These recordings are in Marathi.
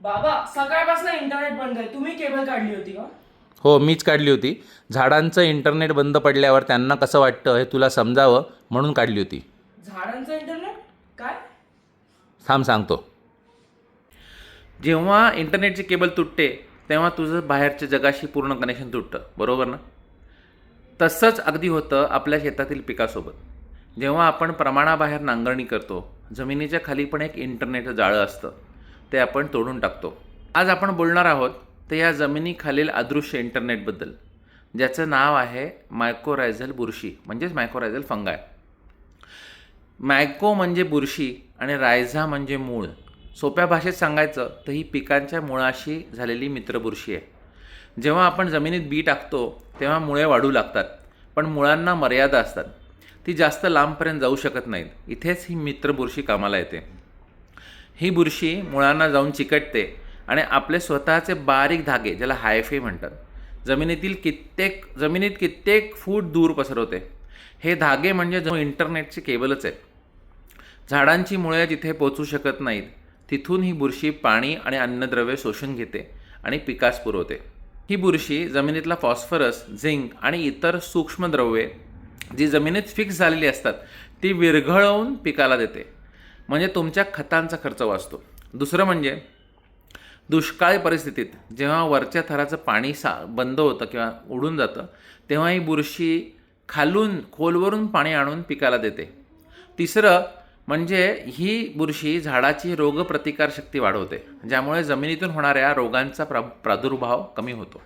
बाबा सकाळपासून इंटरनेट बंद आहे. तुम्ही केबल काढली होती का? हो मीच काढली होती. झाडांचं इंटरनेट बंद पडल्यावर त्यांना कसं वाटतं हे तुला समजावं म्हणून काढली होती. झाडांचं इंटरनेट काय? थांब सांगतो. जेव्हा इंटरनेटची केबल तुटते तेव्हा तुझं बाहेरच्या जगाशी पूर्ण कनेक्शन तुटतं. बरोबर ना? तसंच अगदी होतं आपल्या शेतातील पिकासोबत. जेव्हा आपण प्रमाणाबाहेर नांगरणी करतो जमिनीच्या खाली पण एक इंटरनेट जाळं असतं. ते आपण तोडून टाकतो. आज आपण बोलणार आहोत तर या जमिनीखालील अदृश्य इंटरनेटबद्दल ज्याचं नाव आहे मायकोरायझल बुरशी म्हणजेच मायकोरायझल फंगाय मायको म्हणजे बुरशी आणि रायझा म्हणजे मूळ. सोप्या भाषेत सांगायचं तर ही पिकांच्या मुळाशी झालेली मित्रबुरशी आहे. जेव्हा आपण जमिनीत बी टाकतो तेव्हा मुळे वाढू लागतात पण मुळांना मर्यादा असतात. ती जास्त लांबपर्यंत जाऊ शकत नाहीत. इथेच ही मित्रबुरशी कामाला येते. ही बुरशी मुळांना जाऊन चिकटते आणि आपले स्वतःचे बारीक धागे ज्याला हायफे म्हणतात जमिनीतील कित्येक जमिनीत कित्येक फूट दूर पसरवते. हे धागे म्हणजे जो इंटरनेटचे केबलच आहेत. झाडांची मुळे जिथे पोचू शकत नाहीत तिथून ही बुरशी पाणी आणि अन्नद्रव्य शोषून घेते आणि पिकास पुरवते. ही बुरशी जमिनीतला फॉस्फरस झिंक आणि इतर सूक्ष्मद्रव्ये जी जमिनीत फिक्स झालेली असतात ती विरघळवून पिकाला देते. म्हणजे तुमच्या खतांचा खर्च वाचतो. दुसरं म्हणजे दुष्काळी परिस्थितीत जेव्हा वरच्या थराचं पाणी सा बंद होतं किंवा उडून जातं तेव्हा ही बुरशी खालून खोलवरून पाणी आणून पिकाला देते. तिसरं म्हणजे ही बुरशी झाडाची रोगप्रतिकारशक्ती वाढवते ज्यामुळे जमिनीतून होणाऱ्या रोगांचा प्रा प्रादुर्भाव कमी होतो.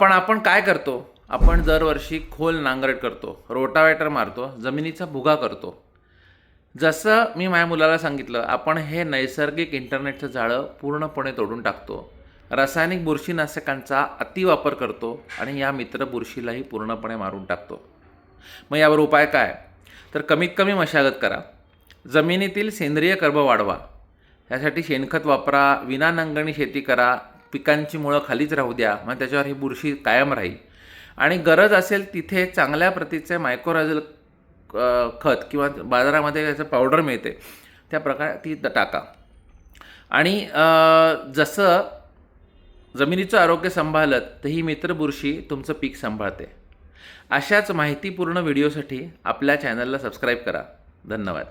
पण आपण काय करतो? आपण दरवर्षी खोल नांगरट करतो रोटावेटर मारतो जमिनीचा भुगा करतो. जसं मी माझ्या मुलाला सांगितलं आपण हे नैसर्गिक इंटरनेटचं जाळं पूर्णपणे तोडून टाकतो. रासायनिक बुरशीनाशकांचा अतिवापर करतो आणि या मित्र बुरशीलाही पूर्णपणे मारून टाकतो. मग यावर उपाय काय? तर कमीत कमी मशागत करा. जमिनीतील सेंद्रिय कर्ब वाढवा. यासाठी शेणखत वापरा विना नांगरणी शेती करा पिकांची मुळं खालीच राहू द्या मग त्याच्यावर ही बुरशी कायम राहील. आणि गरज असेल तिथे चांगल्या प्रतीचे मायक्रोरायझल खत किंवा बाजारामध्ये त्याचं पावडर मिळते. त्या प्रकारे ती टाका. आणि जसं जमिनीचं आरोग्य सांभाळलं तर ही मित्र बुरशी तुमचं पीक सांभाळते. अशाच माहितीपूर्ण व्हिडिओसाठी आपल्या चॅनलला सबस्क्राईब करा. धन्यवाद.